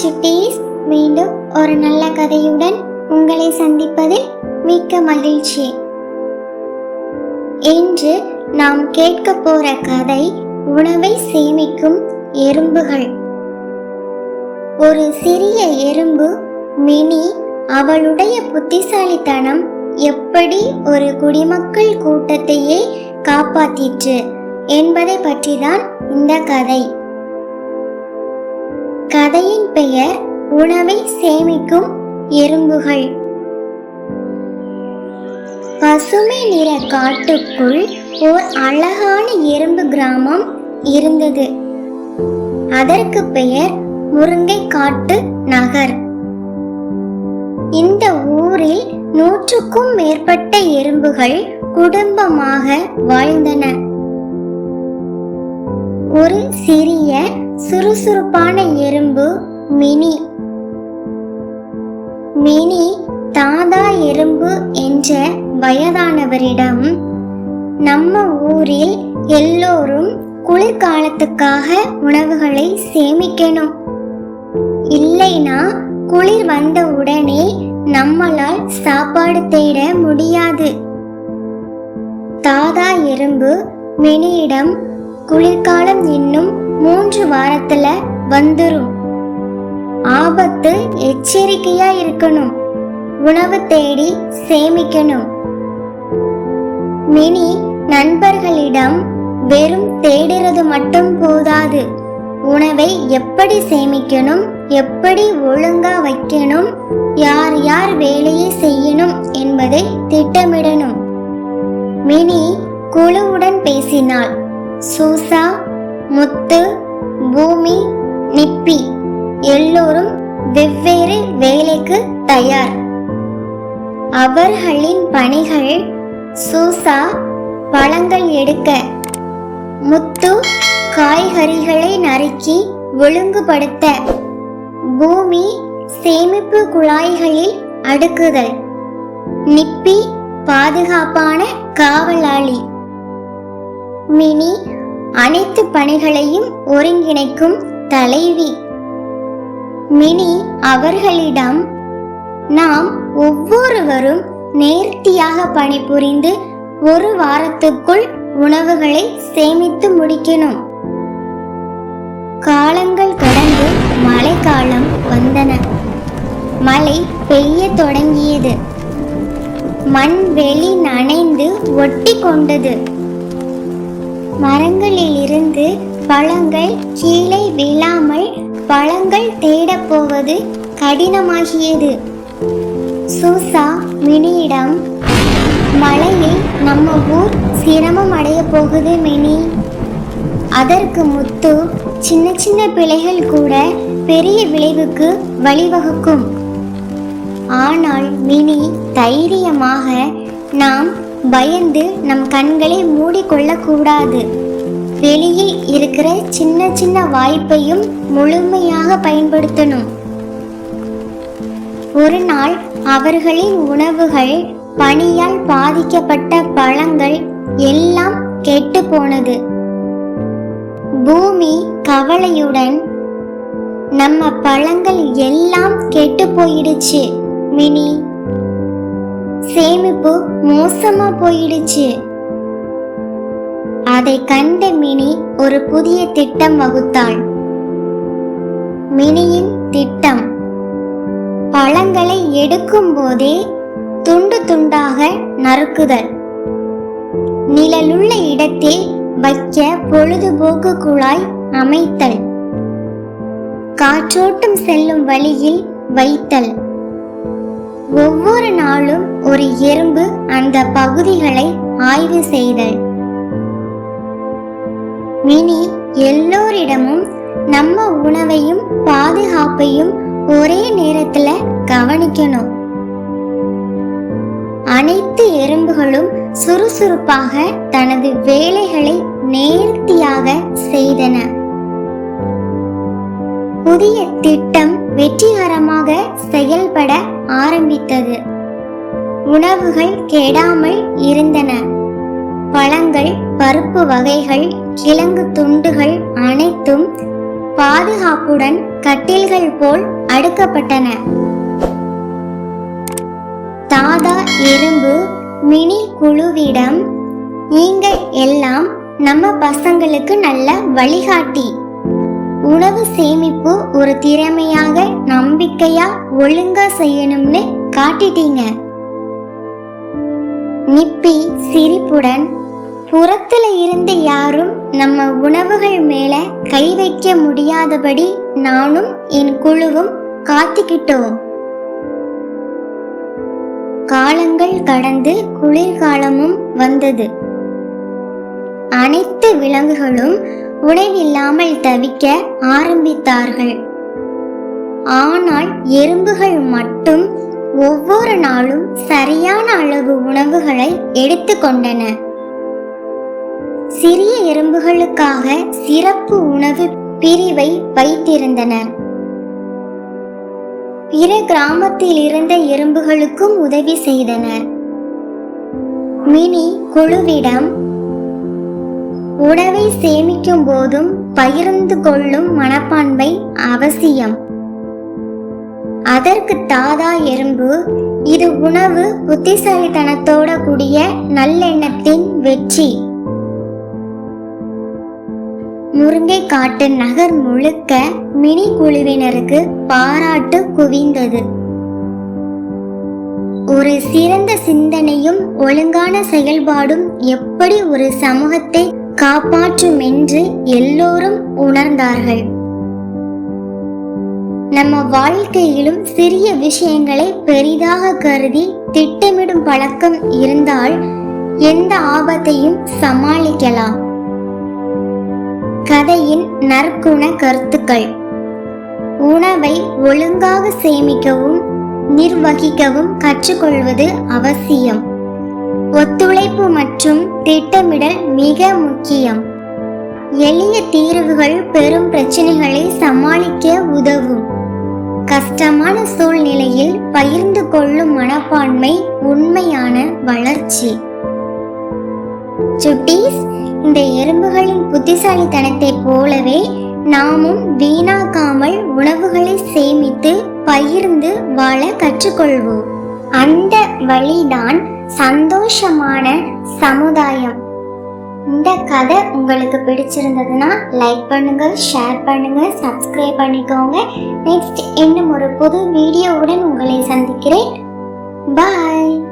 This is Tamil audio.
சிட்டீஸ் மீண்டும் ஒரு நல்ல கதையுடன் உங்களை சந்திப்பதில் மிக்க மகிழ்ச்சி. இன்று நாம் கேட்க போற கதை உணவை சேமிக்கும் எறும்புகள். ஒரு சிறிய எறும்பு மினி அவளுடைய புத்திசாலித்தனம் எப்படி ஒரு குடிமக்கள் கூட்டத்தையே காப்பாத்திற்று என்பதை பற்றிதான் இந்த கதை. கதையின் பெயர் உணவை சேமிக்கும் எறும்புகள். பசுமை நிற காட்டுக்குள் ஓர் அழகான எறும்பு கிராமம் இருந்தது. அதற்கு பெயர் முருங்கை காட்டு நகர். இந்த ஊரில் நூற்றுக்கும் மேற்பட்ட எறும்புகள் குடும்பமாக வாழ்ந்தன. ஒரு சிறிய சுறுசுறுப்பான எறும்பு மினி. மினி தாதா எறும்பு என்ற வயதானவரிடம் நம்ம ஊரில் எல்லோரும் குளிர்காலத்துக்காக உணவுகளை சேமிக்கணும். இல்லைனா குளிர் வந்த உடனே நம்மளால் சாப்பாடு தேட முடியாது. தாதா எறும்பு மினியிடம் குளிர்காலம் இன்னும் மூன்று வாரத்துல வந்துரும். ஆபத்து எச்சரிக்கையா இருக்கணும். உணவு தேடி சேமிக்கணும். மினி நண்பர்களிடம் வெறும் தேடுறது மட்டும் போதாது. உணவை எப்படி சேமிக்கணும் எப்படி ஒழுங்கா வைக்கணும் யார் யார் வேலையை செய்யணும் என்பதை திட்டமிடணும். மினி குழுவுடன் பேசினாள். சூசா முத்து பூமி நிப்பி எல்லோரும் வெவ்வேறு வேலைக்கு தயார். அவர்களின் பணிகள் சூசா பழங்கள் எடுக்க. முத்து காய்கறிகளை நறுக்கி ஒழுங்குபடுத்த. பூமி சேமிப்பு குழாய்களில் அடுக்குதல். நிப்பி பாதுகாப்பான காவலாளி. மினி அனைத்து பணிகளையும் ஒருங்கிணைக்கும் தலைவி. மினி அவர்களிடம் நாம் ஒவ்வொருவரும் நேர்த்தியாக பணிபுரிந்து ஒரு வாரத்துக்குள் உணவுகளை சேமித்து முடிக்கணும். காலங்கள் கடந்து மழைக்காலம் வந்தன. மழை பெய்ய தொடங்கியது. மண் வெளி நனைந்து ஒட்டி கொண்டது. மரங்களிலிருந்து பழங்கள் கீழே விழாமல் பழங்கள் தேடப் போவது கடினமாகியது. சூசா மினியிடம் மழையில் நம்ம ஊர் சிரமம் அடைய போகுது மினி. அதற்கு முத்து சின்ன சின்ன பிழைகள் கூட பெரிய விளைவுக்கு வழிவகுக்கும். ஆனால் மினி தைரியமாக நாம் பயந்து நம் கண்களை மூடிக்கொள்ளக்கூடாது. வெளியில் இருக்கிற சின்ன சின்ன வாய்ப்பையும் முழுமையாக பயன்படுத்தணும். ஒரு நாள் அவர்களின் உணவுகள் பனியால் பாதிக்கப்பட்ட பழங்கள் எல்லாம் கெட்டு போனது. பூமி கவலையுடன் நம்ம பழங்கள் எல்லாம் கெட்டு போயிடுச்சு மினி. சேமிப்பு மோசமா போயிடுச்சு. அதை கண்ட மினி ஒரு புதிய திட்டம் வகுத்தாள். மினியின் திட்டம் பழங்களை எடுக்கும் போதே துண்டு துண்டாக நறுக்குதல். நிழலுள்ள இடத்தில் வைக்க பொழுதுபோக்கு குழாய் அமைத்தல். காற்றோட்டம் செல்லும் வழியில் வைத்தல். ஒவ்வொரு நாளும் ஒரு எறும்பு அந்த பகுதிகளை ஆய்வு செய்தல். மினி எல்லோரிடமும் நம்ம உணவையும் பாதுகாப்பையும் ஒரே நேரத்துல கவனிக்கணும். அனைத்து எறும்புகளும் சுறுசுறுப்பாக தனது வேலைகளை நேர்த்தியாக செய்தன. புதிய திட்டம் வெற்றிகரமாக செயல்பட ஆரம்பித்தது. உணவுகள் கெடாமல் இருந்தன. பழங்கள் பருப்பு வகைகள் கிழங்கு துண்டுகள் அனைத்தும் பாதுகாப்புடன் கட்டில்கள் போல் அடுக்கப்பட்டன. தாதா எறும்பு மினி குழுவிடம் நீங்க எல்லாம் நம்ம பசங்களுக்கு நல்ல வழிகாட்டி. உணவு சேமிப்பு ஒரு திறமையாக நம்பிக்கையா ஒழுங்கா செய்யணும்னு காட்டிட்டீங்க. நிப்பி சிரிப்புடன் புறத்துல இருந்து யாரும் நம்ம உணவுகள் மேல கை வைக்க முடியாதபடி நானும் என் குழுவும் காத்துக்கிட்டோம். காலங்கள் கடந்து குளிர்காலமும் வந்தது. அனைத்து விலங்குகளும் உணவில்லாமல் தவிக்க ஆரம்பித்தார்கள். ஆனால் எறும்புகள் மட்டும் ஒவ்வொரு நாளும் சரியான அளவு உணவுகளை எடுத்துக்கொண்டன சிறிய எறும்புகளுக்காக சிறப்பு உணவு பிரிவை வைத்திருந்தனர் பிற கிராமத்தில் இருந்த எறும்புகளுக்கும் உதவி செய்தனர் மினி குழுவிடம் உணவை சேமிக்கும் போதும் பகிர்ந்து கொள்ளும் மனப்பான்மை அவசியம். அதற்கு தாதா எறும்பு இது உணவு புத்திசாலித்தனத்தோட கூடிய நல்லெண்ணத்தின் வெற்றி. முருங்கை காட்டு நகர் முழுக்க மினி குழுவினருக்கு பாராட்டு குவிந்தது. ஒரு சிறந்த சிந்தனையும் ஒழுங்கான செயல்பாடும் எப்படி ஒரு சமூகத்தை காப்பாற்றும் என்று எல்லோரும் உணர்ந்தார்கள். நம்ம வாழ்க்கையிலும் சிறிய விஷயங்களை பெரிதாக கருதி திட்டமிடும் பழக்கம் இருந்தால் எந்த ஆபத்தையும் சமாளிக்கலாம். கதையின் நற்குண கருத்துக்கள். உணவை ஒழுங்காக சேமிக்கவும் நிர்வகிக்கவும் கற்றுக்கொள்வது அவசியம். ஒத்துழைப்பு மற்றும் திட்டமிடல் மிக முக்கியம். எளிய தீர்வுகள் பெரும் பிரச்சனைகளை சமாளிக்க உதவும். கஷ்டமான சூழ்நிலையில் பகிர்ந்து கொள்ளும் மனப்பான்மை உண்மையான வளர்ச்சி. சுட்டீஸ் இந்த எறும்புகளின் புத்திசாலித்தனத்தைப் போலவே நாமும் வீணாக்காமல் உணவுகளை சேமித்து பகிர்ந்து வாழ கற்றுக்கொள்வோம். அந்த வழிதான் சந்தோஷமான சமுதாயம். இந்த கதை உங்களுக்கு பிடிச்சிருந்ததுன்னா லைக் பண்ணுங்க ஷேர் பண்ணுங்க சப்ஸ்கிரைப் பண்ணிக்கோங்க. நெக்ஸ்ட் இன்னும் ஒரு புது வீடியோவுடன் உங்களை சந்திக்கிறேன். பாய்